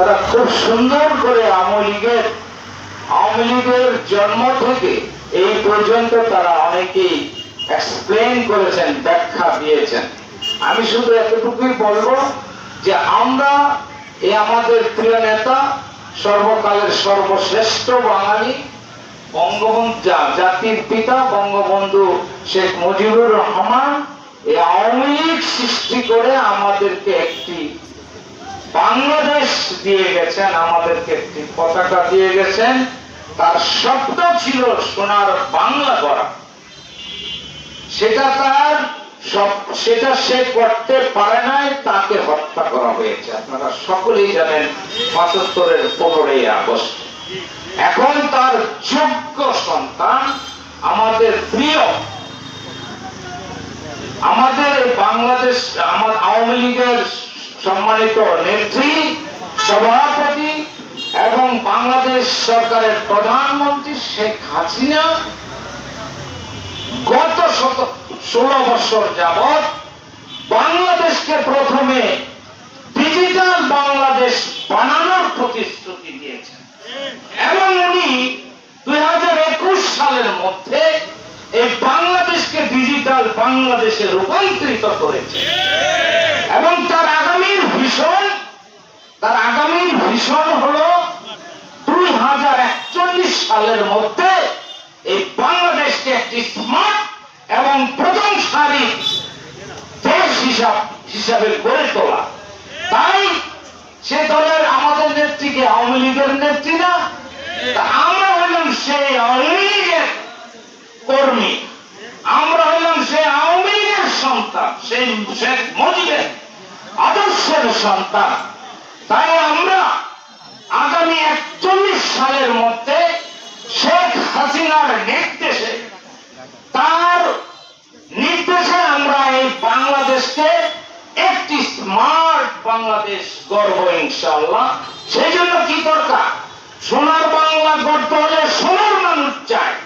তারা খুব সুন্দর করে আওয়ামী লীগের আওয়ামী লীগের জন্ম থেকে এই পর্যন্ত তারা অনেকেই এক্সপ্লেন করেছেন, ব্যাখ্যা দিয়েছেন। আমি শুধু এতটুকুই বলব যে আমরা এই আমাদের প্রিয় নেতা, সর্বকালের সর্বশ্রেষ্ঠ বাঙালি, বঙ্গবন্ধু, জাতির পিতা বঙ্গবন্ধু শেখ মুজিবুর রহমান, এই আওয়ামী লীগ সৃষ্টি করে আমাদেরকে একটি বাংলাদেশ দিয়ে গেছেন, আমাদেরকে একটি পতাকা দিয়ে গেছেন, তার স্বপ্ন ছিল সোনার বাংলা করা সেটা তার সেটা সে করতে পারে নাই, তাকে হত্যা করা হয়েছে। আপনারা সকলেই জানেন, পঁচাত্তরের পনেরোই আগস্ট। এখন তার যোগ্য সন্তান আমাদের প্রিয়। আমাদের বাংলাদেশ আমার আওয়ামী লীগের সম্মানিত নেত্রী সভাপতি এবং বাংলাদেশ সরকারের প্রধানমন্ত্রী শেখ হাসিনা গত শত ষোলো বছর যাবৎ বাংলাদেশকে প্রথমে ডিজিটাল বাংলাদেশ বানানোর প্রতিশ্রুতি দিয়েছেন। এবং উনি দুই হাজার একুশ সালের মধ্যে এই বাংলাদেশকে ডিজিটাল বাংলাদেশে রূপান্তরিত করেছে এবং তার আগামীর ভীষণ তার আগামীর ভীষণ হলো দুই হাজার একচল্লিশ সালের মধ্যে এই বাংলাদেশকে একটি স্মার্ট এবং প্রথম সারি দেশ হিসাব হিসাবে গড়ে তোলা। তাই সে দলের আমাদের নেত্রীকে আওয়ামী লীগের নেত্রী না? আমরা হইলাম সেই আওয়ামী লীগের কর্মী। আমরা হইলাম সেই আওয়ামী লীগের সন্তান সেই শেখ মুজিবের আদর্শের সন্তান। তাই আমরা আগামী একচল্লিশ সালের মধ্যে শেখ হাসিনার নির্দেশে, তার নির্দেশে আমরা এই বাংলাদেশকে একটি স্মার্ট বাংলাদেশ গর্ব ইনশাল্লাহ সেই জন্য কি দরকার? সোনার বাংলা গড়তে হলে সোনার মানুষ চায়।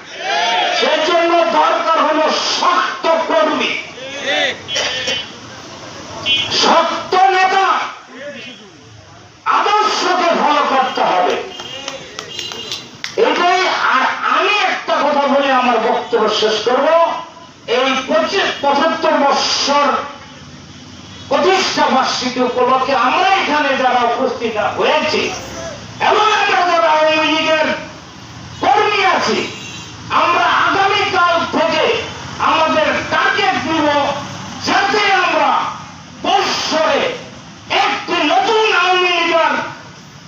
সেই জন্য দরকার হলো শক্ত কর্মী। শক্ত নেতা আদর্শকে ফলো করতে হবে এটাই আর আমি একটা কথা বলে আমার বক্তব্য শেষ করব। এই পঁচিশ পঁচাত্তর বৎসর প্রতিষ্ঠা বার্ষিকী উপলক্ষে আমরা এখানে যারা উপস্থিত হয়েছি, এবং আমরা যারা আওয়ামী লীগের কর্মী আছি আমরা আগামীকাল থেকে আমাদের টার্গেট দিব যাতে আমরা বৎসরে একটি নতুন আওয়ামী লীগের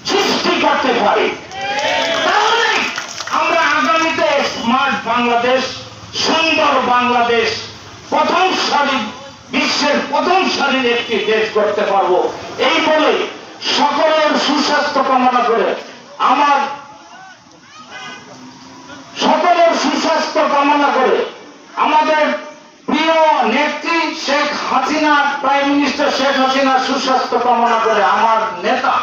সৃষ্টি করতে পারি তাহলে আমরা আগামীতে স্মার্ট বাংলাদেশ, সুন্দর বাংলাদেশ, প্রথম সারি বিশ্বের প্রথম সারির একটি দেশ করতে পারব। এই বলে সকলের সুস্বাস্থ্য কামনা করে আমার সকলের সুস্বাস্থ্য কামনা করে আমাদের প্রিয় নেত্রী শেখ হাসিনা, প্রাইম মিনিস্টার শেখ হাসিনা সুস্বাস্থ্য কামনা করে আমার নেতা,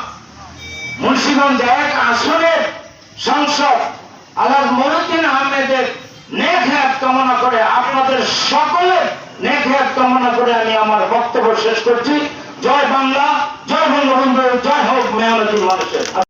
মুন্সিগঞ্জ এক আসনের সংসদ, আলাদ মরুদ্দিন আহমেদের নেক হায়াত কামনা করে, আপনাদের সকলের হায়াত কামনা করে আমি আমার বক্তব্য শেষ করছি। জয় বাংলা, জয় বঙ্গবন্ধু, জয় হোক মেহনতি মানুষের।